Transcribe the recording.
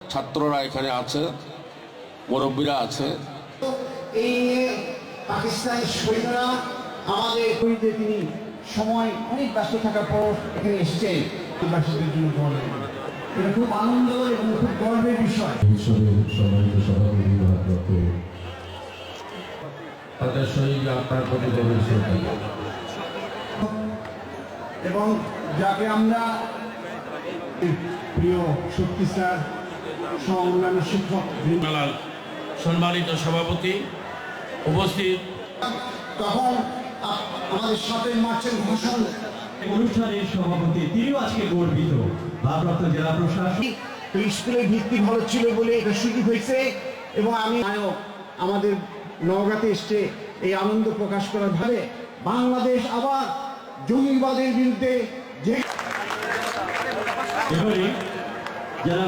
ছাত্ররা এখানে আছে মুরব্বীরা আছে। এই নিয়ে পাকিস্তানি সৈন্যরা আমাদের করিতে তিনি সময় অনেক ব্যস্ত থাকার পর এখানে এসেছেন বাসীদের জন্য বলেন এটা খুব আনন্দ এবং খুব গর্বের বিষয়। উৎসবের সম্মানিত সভাপতি ভারপ্রাপ্ত তাদের শহীদ আপনার প্রতি গভীর শ্রদ্ধা। এবং যাকে আমরা প্রিয় শক্তি স্যার সহ শিক্ষক মেলার সম্মানিত সভাপতি উপস্থিত। তখন আমাদের সাথে মার্চের ঘোষণ অনুষ্ঠানের সভাপতি তিনিও আজকে গর্বিত। ভারপ্রাপ্ত জেলা প্রশাসক। এই স্কুলের ভিত্তি ভালো ছিল বলে এটা সুযোগ হয়েছে এবং আমি নায়ক আমাদের নওগাঁতে এসছে এই আনন্দ প্রকাশ করার ভাবে বাংলাদেশ আবার জঙ্গিবাদের বিরুদ্ধে যে এবারে যারা